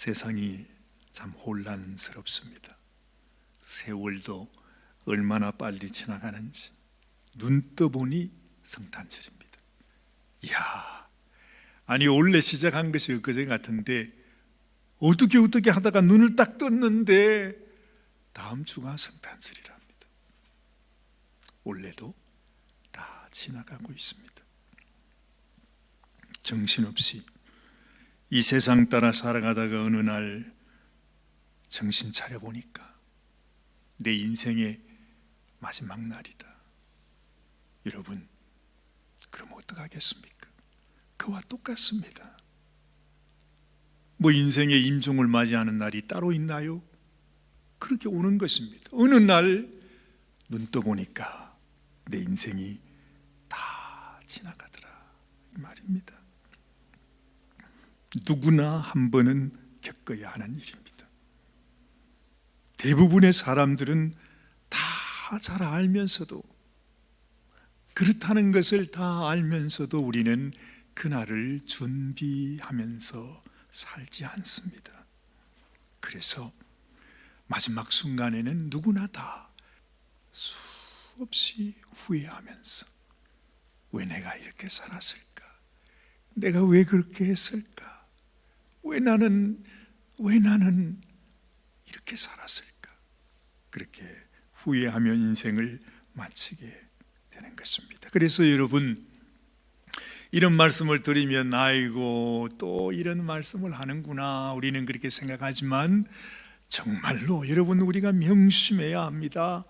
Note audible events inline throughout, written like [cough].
세상이 참 혼란스럽습니다. 세월도 얼마나 빨리 지나가는지 눈 떠보니 성탄절입니다. 이야, 아니 원래 시작한 것이 엊그제 같은데 어떻게 어떻게 하다가 눈을 딱 떴는데 다음 주가 성탄절이랍니다. 원래도 다 지나가고 있습니다. 정신없이 이 세상 따라 살아가다가 어느 날 정신 차려 보니까 내 인생의 마지막 날이다. 여러분, 그럼 어떡하겠습니까? 그와 똑같습니다. 뭐 인생의 임종을 맞이하는 날이 따로 있나요? 그렇게 오는 것입니다. 어느 날 눈 떠보니까 내 인생이 다 지나가더라. 이 말입니다. 누구나 한 번은 겪어야 하는 일입니다. 대부분의 사람들은 다 잘 알면서도 그렇다는 것을 다 알면서도 우리는 그날을 준비하면서 살지 않습니다. 그래서 마지막 순간에는 누구나 다 수없이 후회하면서 왜 내가 이렇게 살았을까? 내가 왜 그렇게 했을까? 왜 나는 왜 나는 이렇게 살았을까? 그렇게 후회하며 인생을 마치게 되는 것입니다. 그래서 여러분 이런 말씀을 드리면 아이고 또 이런 말씀을 하는구나 우리는 그렇게 생각하지만 정말로 여러분 우리가 명심해야 합니다.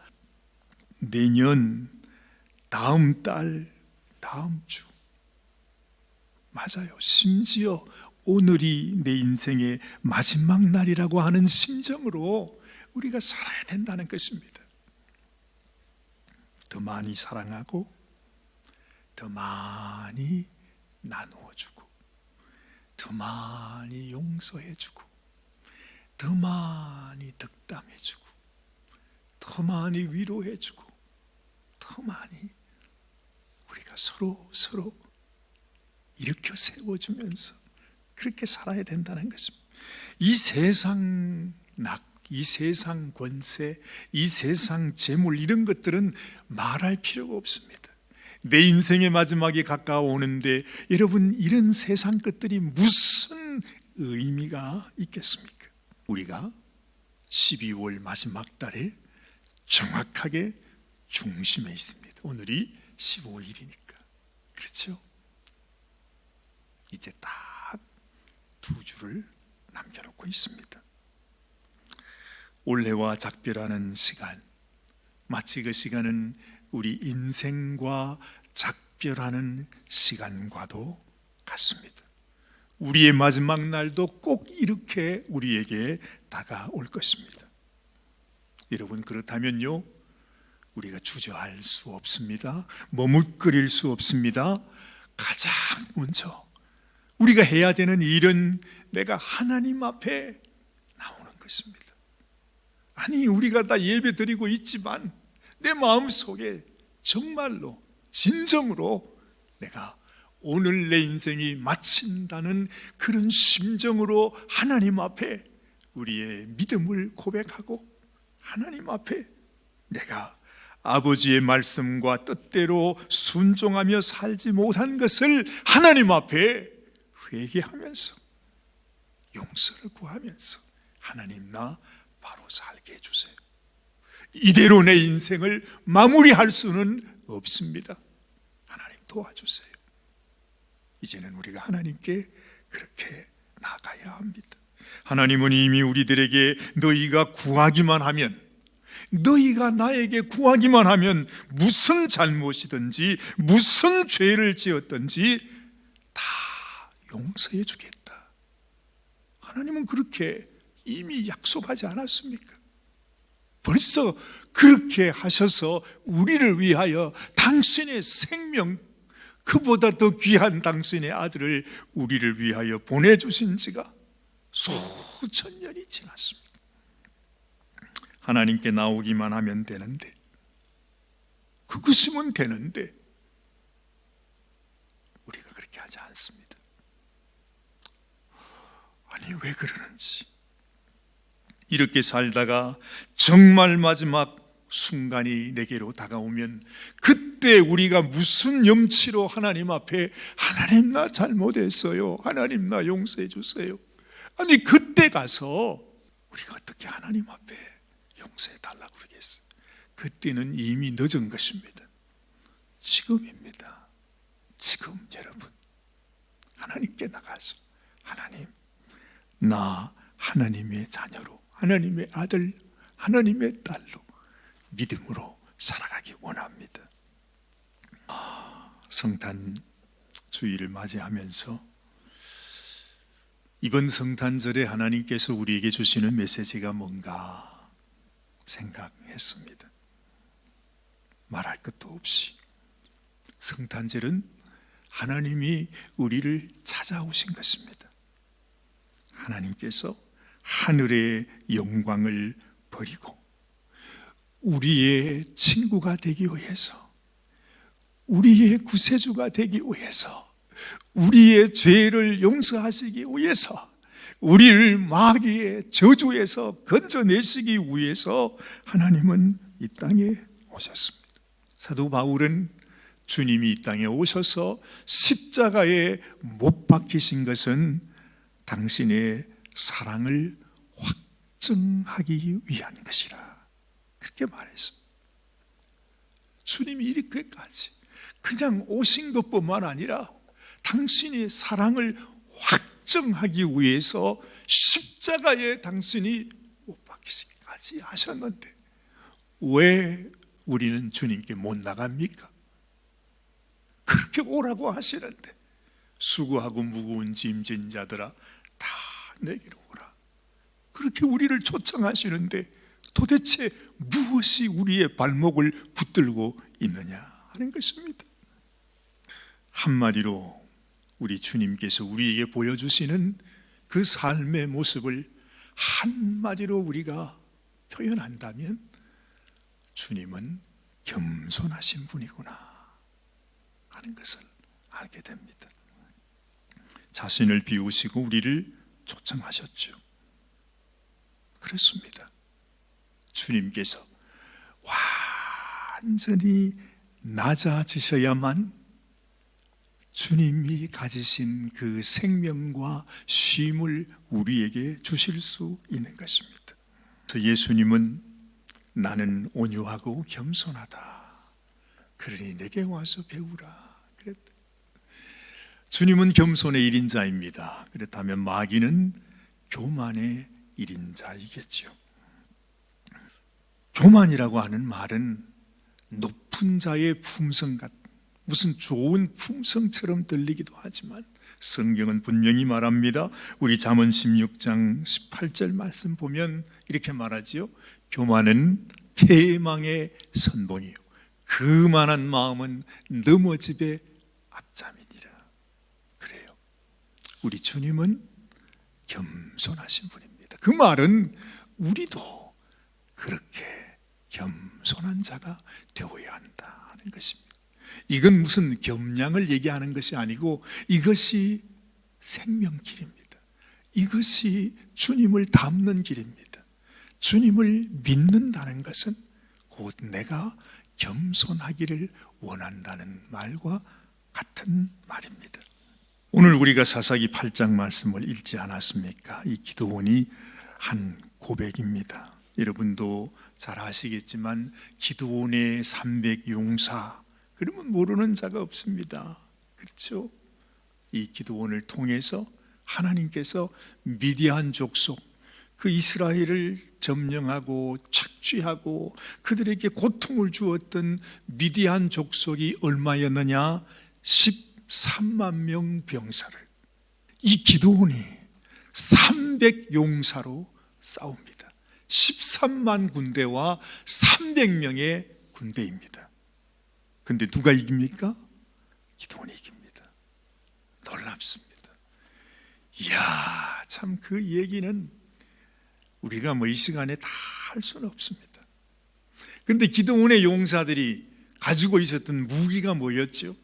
내년 다음 달 다음 주 맞아요. 심지어 오늘이 내 인생의 마지막 날이라고 하는 심정으로 우리가 살아야 된다는 것입니다. 더 많이 사랑하고 더 많이 나누어 주고 더 많이 용서해 주고 더 많이 덕담해 주고 더 많이 위로해 주고 더 많이 우리가 서로 서로 일으켜 세워 주면서 그렇게 살아야 된다는 것입니다. 이 세상 낙, 이 세상 권세, 이 세상 재물 이런 것들은 말할 필요가 없습니다. 내 인생의 마지막이 가까워오는데 여러분 이런 세상 것들이 무슨 의미가 있겠습니까? 우리가 12월 마지막 달에 정확하게 중심에 있습니다. 오늘이 15일이니까. 그렇죠? 이제 딱 두 주를 남겨놓고 있습니다. 올해와 작별하는 시간, 마치 그 시간은 우리 인생과 작별하는 시간과도 같습니다. 우리의 마지막 날도 꼭 이렇게 우리에게 다가올 것입니다. 여러분 그렇다면요, 우리가 주저할 수 없습니다. 머뭇거릴 수 없습니다. 가장 먼저 우리가 해야 되는 일은 내가 하나님 앞에 나오는 것입니다. 아니, 우리가 다 예배 드리고 있지만 내 마음 속에 정말로, 진정으로 내가 오늘 내 인생이 마친다는 그런 심정으로 하나님 앞에 우리의 믿음을 고백하고 하나님 앞에 내가 아버지의 말씀과 뜻대로 순종하며 살지 못한 것을 하나님 앞에 회개하면서 용서를 구하면서 하나님 나 바로 살게 해주세요. 이대로 내 인생을 마무리할 수는 없습니다. 하나님 도와주세요. 이제는 우리가 하나님께 그렇게 나가야 합니다. 하나님은 이미 우리들에게 너희가 구하기만 하면 너희가 나에게 구하기만 하면 무슨 잘못이든지 무슨 죄를 지었든지 다 용서해 주겠다. 하나님은 그렇게 이미 약속하지 않았습니까? 벌써 그렇게 하셔서 우리를 위하여 당신의 생명, 그보다 더 귀한 당신의 아들을 우리를 위하여 보내주신 지가 수천 년이 지났습니다. 하나님께 나오기만 하면 되는데, 그것이면 되는데, 우리가 그렇게 하지 않습니다. 아니 왜 그러는지 이렇게 살다가 정말 마지막 순간이 내게로 다가오면 그때 우리가 무슨 염치로 하나님 앞에 하나님 나 잘못했어요. 하나님 나 용서해 주세요. 아니 그때 가서 우리가 어떻게 하나님 앞에 용서해 달라고 그러겠어요. 그때는 이미 늦은 것입니다. 지금입니다. 지금 여러분 하나님께 나가서 하나님 나 하나님의 자녀로 하나님의 아들 하나님의 딸로 믿음으로 살아가기 원합니다. 아, 성탄 주일을 맞이하면서 이번 성탄절에 하나님께서 우리에게 주시는 메시지가 뭔가 생각했습니다. 말할 것도 없이 성탄절은 하나님이 우리를 찾아오신 것입니다. 하나님께서 하늘의 영광을 버리고 우리의 친구가 되기 위해서 우리의 구세주가 되기 위해서 우리의 죄를 용서하시기 위해서 우리를 마귀의 저주에서 건져내시기 위해서 하나님은 이 땅에 오셨습니다. 사도 바울은 주님이 이 땅에 오셔서 십자가에 못 박히신 것은 당신의 사랑을 확증하기 위한 것이라. 그렇게 말했습니다. 주님이 이렇게까지 그냥 오신 것뿐만 아니라 당신의 사랑을 확증하기 위해서 십자가에 당신이 못 박히시기까지 하셨는데 왜 우리는 주님께 못 나갑니까? 그렇게 오라고 하시는데 수고하고 무거운 짐진 자들아 다 내게로 오라. 그렇게 우리를 초청하시는데 도대체 무엇이 우리의 발목을 붙들고 있느냐 하는 것입니다. 한마디로 우리 주님께서 우리에게 보여주시는 그 삶의 모습을 한마디로 우리가 표현한다면 주님은 겸손하신 분이구나 하는 것을 알게 됩니다. 자신을 비우시고 우리를 초청하셨죠. 그렇습니다. 주님께서 완전히 낮아지셔야만 주님이 가지신 그 생명과 쉼을 우리에게 주실 수 있는 것입니다. 예수님은 나는 온유하고 겸손하다. 그러니 내게 와서 배우라. 주님은 겸손의 일인자입니다. 그렇다면 마귀는 교만의 일인자이겠죠. 교만이라고 하는 말은 높은 자의 품성 같 무슨 좋은 품성처럼 들리기도 하지만 성경은 분명히 말합니다. 우리 잠언 16장 18절 말씀 보면 이렇게 말하지요. 교만은 태망의 선봉이요. 그만한 마음은 넘어집의. 그래요. 우리 주님은 겸손하신 분입니다. 그 말은 우리도 그렇게 겸손한 자가 되어야 한다 하는 것입니다. 이건 무슨 겸양을 얘기하는 것이 아니고 이것이 생명길입니다. 이것이 주님을 닮는 길입니다. 주님을 믿는다는 것은 곧 내가 겸손하기를 원한다는 말과 같은 말입니다. 오늘 우리가 사사기 8장 말씀을 읽지 않았습니까? 이 기도원이 한 고백입니다. 여러분도 잘 아시겠지만 기도원의 300 용사 그러면 모르는 자가 없습니다. 그렇죠? 이 기도원을 통해서 하나님께서 미디안 족속 그 이스라엘을 점령하고 착취하고 그들에게 고통을 주었던 미디안 족속이 얼마였느냐? 13만 명 병사를 이 기도원이 300 용사로 싸웁니다. 13만 군대와 300명의 군대입니다. 근데 누가 이깁니까? 기도원이 이깁니다. 놀랍습니다. 이야, 참 그 얘기는 우리가 뭐 이 시간에 다 할 수는 없습니다. 근데 기도원의 용사들이 가지고 있었던 무기가 뭐였죠?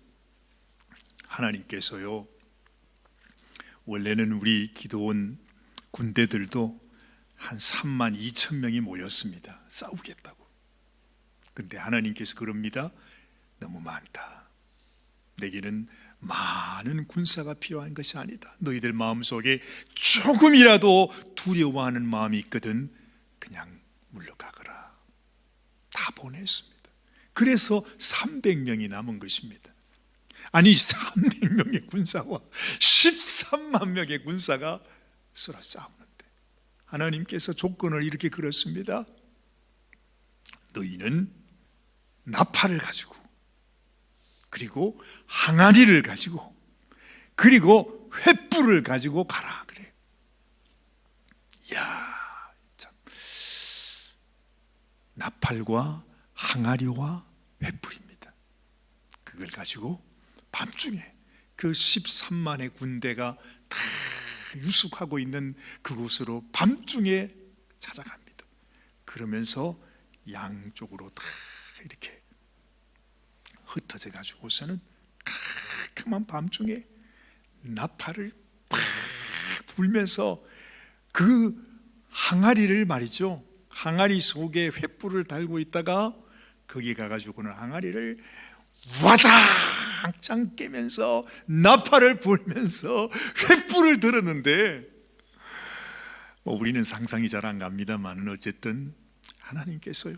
하나님께서요, 원래는 우리 기도원 군대들도 한 3만 2천 명이 모였습니다. 싸우겠다고. 근데 하나님께서 그럽니다. 너무 많다. 내게는 많은 군사가 필요한 것이 아니다. 너희들 마음속에 조금이라도 두려워하는 마음이 있거든 그냥 물러가거라. 다 보냈습니다. 그래서 300명이 남은 것입니다. 아니 [laughs] 300명의 군사와 13만 명의 군사가 서로 싸우는데 하나님께서 조건을 이렇게 걸었습니다. 너희는 나팔을 가지고 그리고 항아리를 가지고 그리고 횃불을 가지고 가라 그래. 야, 참. 나팔과 항아리와 횃불입니다. 그걸 가지고 밤중에 그 13만의 군대가 다 유숙하고 있는 그곳으로 밤중에 찾아갑니다. 그러면서 양쪽으로 다 이렇게 흩어져 가지고서는 캄캄한 밤중에 나팔을 팍 불면서 그 항아리를 말이죠. 항아리 속에 횃불을 달고 있다가 거기 가가지고는 항아리를 와장창 깨면서 나팔을 불면서 횃불을 들었는데 뭐 우리는 상상이 잘 안 갑니다만은 어쨌든 하나님께서요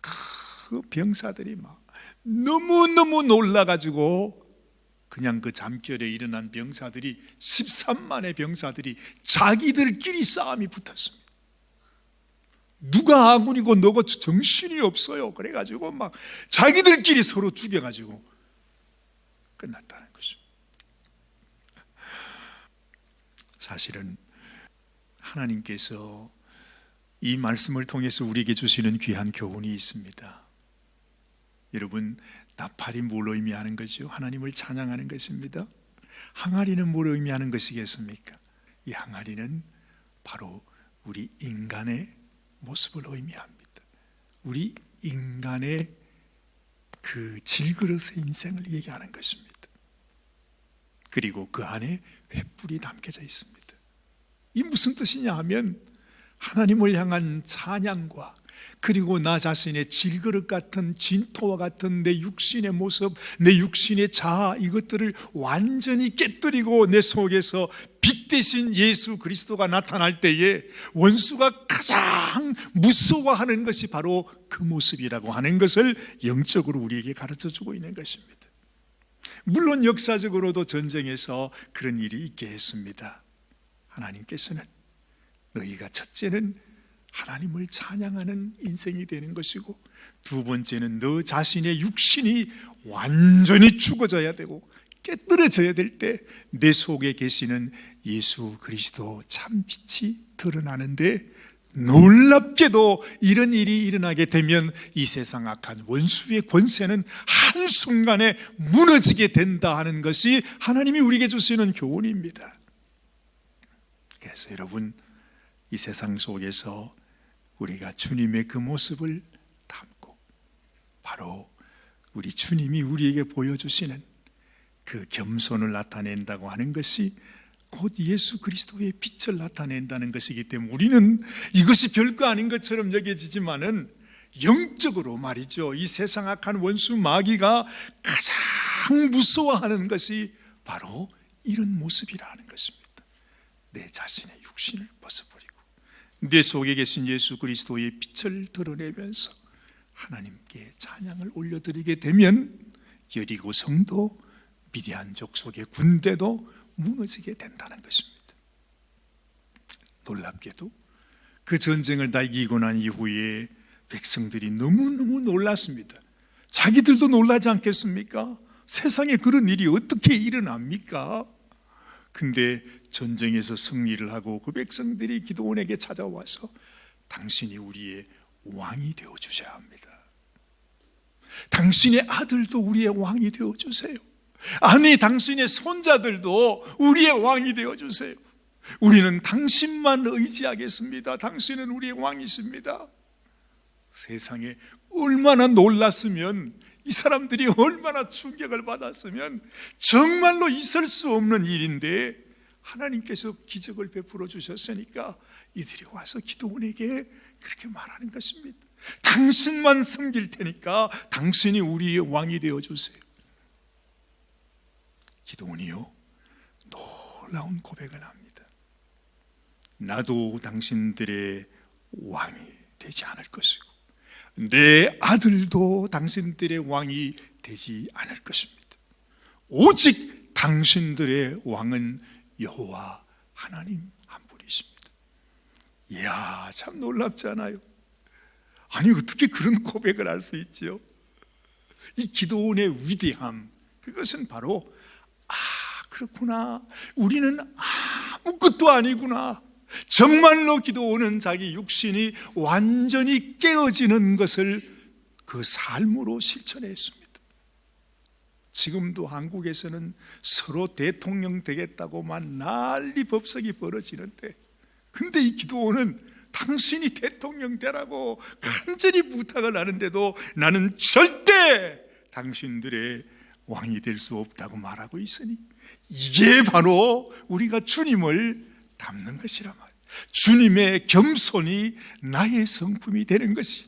그 병사들이 막 너무너무 놀라가지고 그냥 그 잠결에 일어난 병사들이 13만의 병사들이 자기들끼리 싸움이 붙었습니다. 누가 아군이고 너가 정신이 없어요. 그래가지고 막 자기들끼리 서로 죽여가지고 끝났다는 것입니다. 사실은 하나님께서 이 말씀을 통해서 우리에게 주시는 귀한 교훈이 있습니다. 여러분 나팔이 뭘 의미하는 거죠? 하나님을 찬양하는 것입니다. 항아리는 뭘 의미하는 것이겠습니까? 이 항아리는 바로 우리 인간의 모습을 의미합니다. 우리 인간의 그 질그릇의 인생을 얘기하는 것입니다. 그리고 그 안에 횃불이 담겨져 있습니다. 이 무슨 뜻이냐 하면 하나님을 향한 찬양과 그리고 나 자신의 질그릇 같은 진토와 같은 내 육신의 모습, 내 육신의 자아 이것들을 완전히 깨뜨리고 내 속에서 빛 대신 예수 그리스도가 나타날 때에 원수가 가장 무서워하는 것이 바로 그 모습이라고 하는 것을 영적으로 우리에게 가르쳐 주고 있는 것입니다. 물론 역사적으로도 전쟁에서 그런 일이 있게 했습니다. 하나님께서는 너희가 첫째는 하나님을 찬양하는 인생이 되는 것이고 두 번째는 너 자신의 육신이 완전히 죽어져야 되고 깨뜨려져야 될 때 내 속에 계시는 예수 그리스도 참 빛이 드러나는데 놀랍게도 이런 일이 일어나게 되면 이 세상 악한 원수의 권세는 한순간에 무너지게 된다 하는 것이 하나님이 우리에게 주시는 교훈입니다. 그래서 여러분 이 세상 속에서 우리가 주님의 그 모습을 담고 바로 우리 주님이 우리에게 보여주시는 그 겸손을 나타낸다고 하는 것이 곧 예수 그리스도의 빛을 나타낸다는 것이기 때문에 우리는 이것이 별거 아닌 것처럼 여겨지지만은 영적으로 말이죠. 이 세상 악한 원수 마귀가 가장 무서워하는 것이 바로 이런 모습이라는 것입니다. 내 자신의 육신을 벗어버리고 내 속에 계신 예수 그리스도의 빛을 드러내면서 하나님께 찬양을 올려드리게 되면 여리고 성도 미디안 족속의 군대도 무너지게 된다는 것입니다. 놀랍게도 그 전쟁을 다 이기고 난 이후에 백성들이 너무너무 놀랐습니다. 자기들도 놀라지 않겠습니까? 세상에 그런 일이 어떻게 일어납니까? 근데 전쟁에서 승리를 하고 그 백성들이 기도원에게 찾아와서 당신이 우리의 왕이 되어 주셔야 합니다. 당신의 아들도 우리의 왕이 되어 주세요. 아니, 당신의 손자들도 우리의 왕이 되어 주세요. 우리는 당신만 의지하겠습니다. 당신은 우리의 왕이십니다. 세상에 얼마나 놀랐으면 이 사람들이 얼마나 충격을 받았으면 정말로 있을 수 없는 일인데 하나님께서 기적을 베풀어 주셨으니까 이들이 와서 기도원에게 그렇게 말하는 것입니다. 당신만 섬길 테니까 당신이 우리의 왕이 되어 주세요. 기도원이요 놀라운 고백을 합니다. 나도 당신들의 왕이 되지 않을 것이고 내 아들도 당신들의 왕이 되지 않을 것입니다. 오직 당신들의 왕은 여호와 하나님 한 분이십니다. 이야, 참 놀랍잖아요. 아니 어떻게 그런 고백을 할 수 있지요? 이 기도원의 위대함 그것은 바로 아 그렇구나 우리는 아무것도 아니구나 정말로 기도원은 자기 육신이 완전히 깨어지는 것을 그 삶으로 실천했습니다. 지금도 한국에서는 서로 대통령 되겠다고만 난리 법석이 벌어지는데 근데 이 기도원은 당신이 대통령 되라고 간절히 부탁을 하는데도 나는 절대 당신들의 왕이 될 수 없다고 말하고 있으니 이게 바로 우리가 주님을 닮는 것이라 말. 주님의 겸손이 나의 성품이 되는 것이.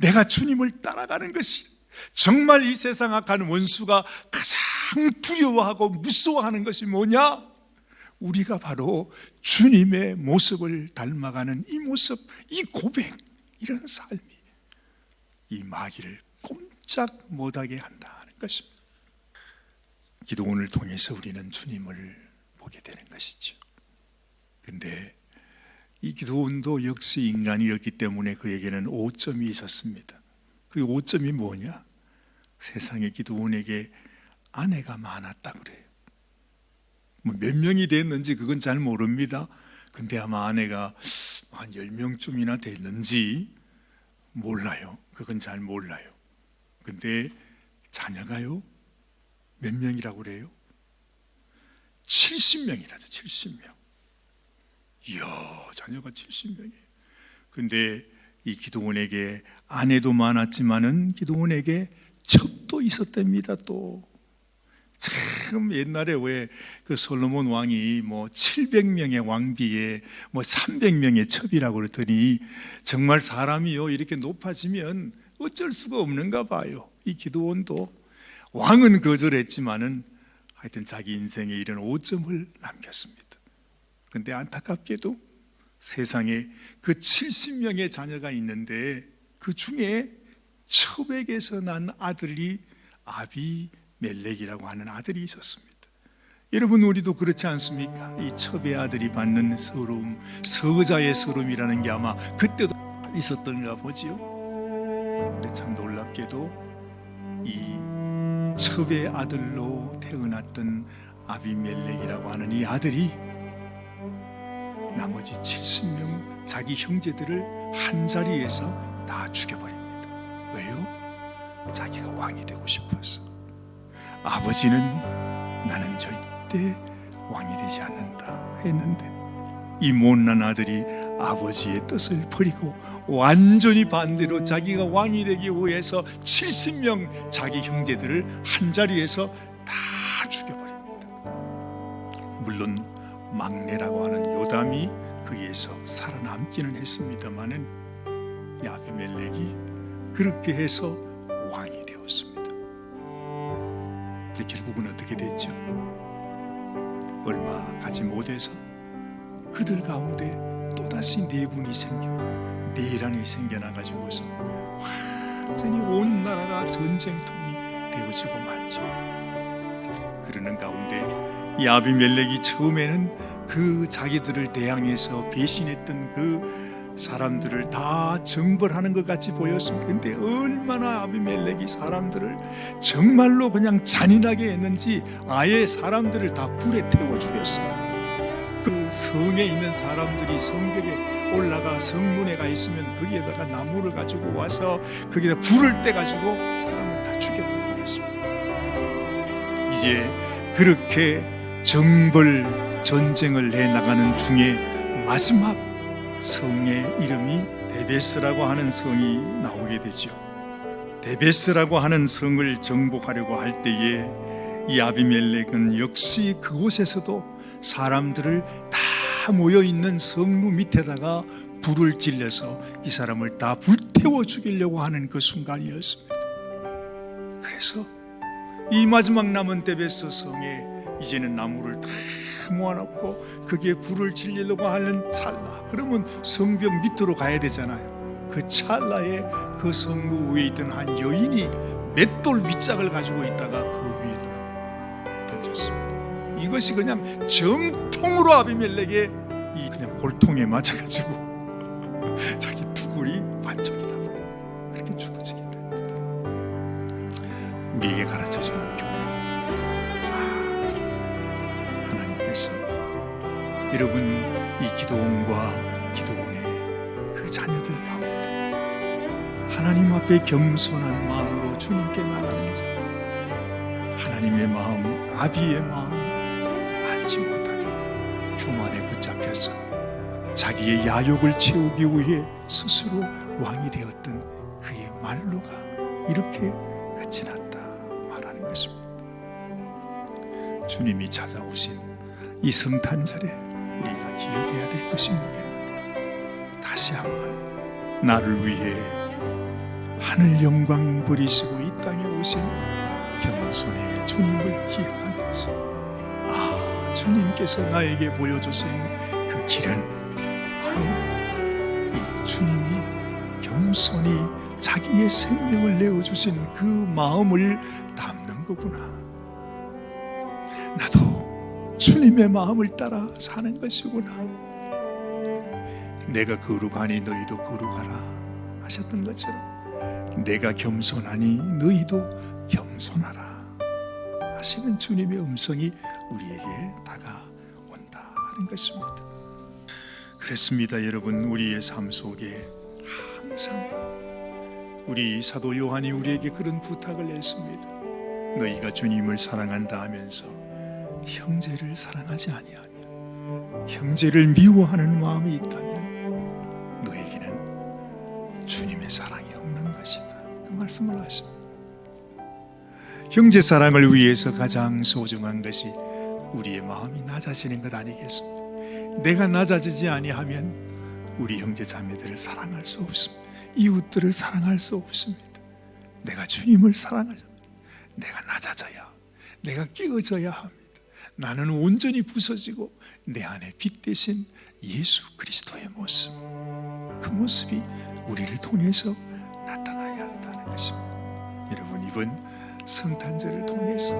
내가 주님을 따라가는 것이. 정말 이 세상 악한 원수가 가장 두려워하고 무서워하는 것이 뭐냐? 우리가 바로 주님의 모습을 닮아가는 이 모습, 이 고백, 이런 삶이 이 마귀를 꼼짝 못하게 한다는 것입니다. 기도원을 통해서 우리는 주님을 보게 되는 것이죠. 근데 이 기도원도 역시 인간이었기 때문에 그에게는 오점이 있었습니다. 그 오점이 뭐냐? 세상의 기도원에게 아내가 많았다 그래요. 뭐 몇 명이 됐는지 그건 잘 모릅니다. 근데 아마 아내가 한 10명쯤이나 됐는지 몰라요. 그건 잘 몰라요. 근데 자녀가요? 몇 명이라고 그래요? 70명이라죠. 70명. 이야, 자녀가 70명이에요. 근데 이 기도원에게 아내도 많았지만은 기도원에게 첩도 있었답니다. 또 참 옛날에 왜 그 솔로몬 왕이 뭐 700명의 왕비에 뭐 300명의 첩이라고 그러더니 정말 사람이요 이렇게 높아지면 어쩔 수가 없는가 봐요. 이 기도원도 왕은 거절했지만은 하여튼 자기 인생에 이런 오점을 남겼습니다. 근데 안타깝게도 세상에 그 70명의 자녀가 있는데 그 중에 첩에게서 난 아들이 아비 멜렉이라고 하는 아들이 있었습니다. 여러분 우리도 그렇지 않습니까? 이 첩의 아들이 받는 서러움, 서자의 서러움이라는 게 아마 그때도 있었던가 보지요. 근데 참 놀랍게도 이 첩의 아들로 태어났던 아비멜렉이라고 하는 이 아들이 나머지 70명 자기 형제들을 한 자리에서 다 죽여버립니다. 왜요? 자기가 왕이 되고 싶어서. 아버지는 나는 절대 왕이 되지 않는다 했는데 이 못난 아들이 아버지의 뜻을 버리고 완전히 반대로 자기가 왕이 되기 위해서 70명 자기 형제들을 한 자리에서 다 죽여버립니다. 물론 막내라고 하는 요담이 거기에서 살아남기는 했습니다마는 야비멜렉이 그렇게 해서 왕이 되었습니다. 근데 결국은 어떻게 됐죠? 얼마 가지 못해서 그들 가운데 또다시 네 분이 생기고 내란이 생겨나가지고서 완전히 온 나라가 전쟁통이 되어지고 말죠. 그러는 가운데 이 아비멜렉이 처음에는 그 자기들을 대항해서 배신했던 그 사람들을 다 정벌하는 것 같이 보였습니다. 근데 얼마나 아비멜렉이 사람들을 정말로 그냥 잔인하게 했는지 아예 사람들을 다 불에 태워 죽였어요. 그 성에 있는 사람들이 성벽에 올라가 성문에 가 있으면 거기에다가 나무를 가지고 와서 거기다 불을 떼 가지고 사람을 다 죽여버리고 그랬습니다. 이제 그렇게 정벌 전쟁을 해 나가는 중에 마지막 성의 이름이 데베스라고 하는 성이 나오게 되죠. 데베스라고 하는 성을 정복하려고 할 때에 이 아비멜렉은 역시 그곳에서도 사람들을 다 모여 있는 성루 밑에다가 불을 질려서 이 사람을 다 불태워 죽이려고 하는 그 순간이었습니다. 그래서 이 마지막 남은 데베스 성에 이제는 나무를 다 모아놓고 거기에 불을 질리려고 하는 찰나. 그러면 성벽 밑으로 가야 되잖아요. 그 찰나에 그 성루 위에 있던 한 여인이 맷돌 윗짝을 가지고 있다가 그 위에다 던졌습니다. 이것이 그냥 정통으로 아비멜렉의 이 그냥 골통에 맞아가지고 [laughs] 자기 두골이 반쪽이 나고 그렇게 죽어지게 됩니다. 우리에게 가르쳐 여러분 이 기도원과 기도원의 그 자녀들 가운데 하나님 앞에 겸손한 마음으로 주님께 나가는 자 하나님의 마음 아비의 마음 알지 못하고 교만에 붙잡혀서 자기의 야욕을 채우기 위해 스스로 왕이 되었던 그의 말로가 이렇게 끝이 났다 말하는 것입니다. 주님이 찾아오신 이 성탄절에 기억해야 될 것이 뭐겠는가? 다시 한번 나를 위해 하늘 영광 버리시고 이 땅에 오신 겸손의 주님을 기억하면서 아 주님께서 나에게 보여주신 그 길은 바로 이 주님이 겸손히 자기의 생명을 내어주신 그 마음을 담는 거구나. 주님의 마음을 따라 사는 것이구나. 내가 거룩하니 너희도 거룩하라 하셨던 것처럼 내가 겸손하니 너희도 겸손하라 하시는 주님의 음성이 우리에게 다가온다 하는 것입니다. 그렇습니다, 여러분. 우리의 삶 속에 항상 우리 사도 요한이 우리에게 그런 부탁을 했습니다. 너희가 주님을 사랑한다 하면서 형제를 사랑하지 아니하면 형제를 미워하는 마음이 있다면 너에게는 주님의 사랑이 없는 것이다. 그 말씀을 하십니다. 형제 사랑을 위해서 가장 소중한 것이 우리의 마음이 낮아지는 것 아니겠습니까? 내가 낮아지지 아니하면 우리 형제 자매들을 사랑할 수 없습니다. 이웃들을 사랑할 수 없습니다. 내가 주님을 사랑하자. 내가 낮아져야, 내가 끼어져야 합니다. 나는 온전히 부서지고 내 안에 빛 대신 예수 그리스도의 모습, 그 모습이 우리를 통해서 나타나야 한다는 것입니다. 여러분 이번 성탄절을 통해서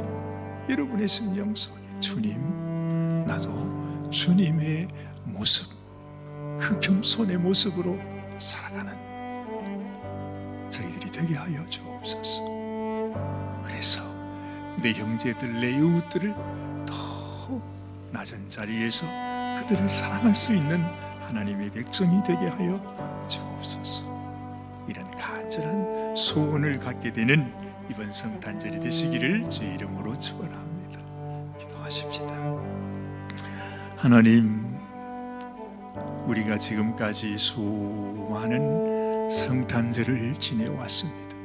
여러분의 심령 속에 주님, 나도 주님의 모습, 그 겸손의 모습으로 살아가는 저희들이 되게 하여 주옵소서. 그래서 내 형제들, 내 이웃들을 더 낮은 자리에서 그들을 사랑할 수 있는 하나님의 백성이 되게 하여 주옵소서. 이런 간절한 소원을 갖게 되는 이번 성탄절이 되시기를 주의 이름으로 축원합니다. 기도하십시다. 하나님, 우리가 지금까지 수많은 성탄절을 지내왔습니다.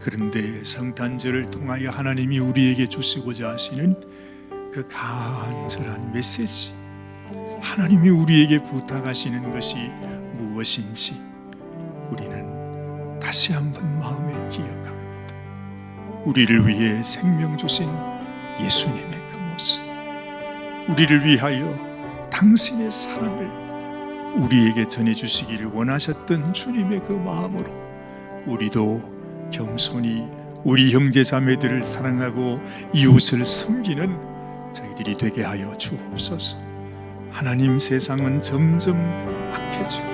그런데 성탄절을 통하여 하나님이 우리에게 주시고자 하시는 그 간절한 메시지, 하나님이 우리에게 부탁하시는 것이 무엇인지 우리는 다시 한번 마음에 기억합니다. 우리를 위해 생명 주신 예수님의 그 모습, 우리를 위하여 당신의 사랑을 우리에게 전해주시기를 원하셨던 주님의 그 마음으로 우리도 겸손히 우리 형제 자매들을 사랑하고 이웃을 섬기는 저희들이 되게 하여 주옵소서. 하나님 세상은 점점 악해지고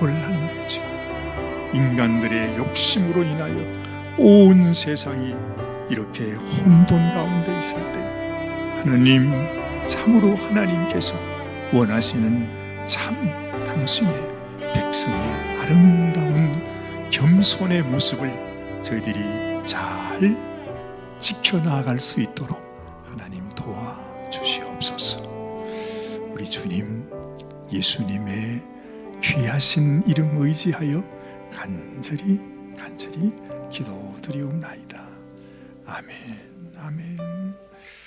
혼란해지고 인간들의 욕심으로 인하여 온 세상이 이렇게 혼돈 가운데 있을 때 하나님 참으로 하나님께서 원하시는 참 당신의 백성의 아름다운 겸손의 모습을 저희들이 잘 지켜나갈 수 있도록 하나님 주시옵소서. 우리 주님 예수님의 귀하신 이름 의지하여 간절히 간절히 기도드리옵나이다. 아멘. 아멘.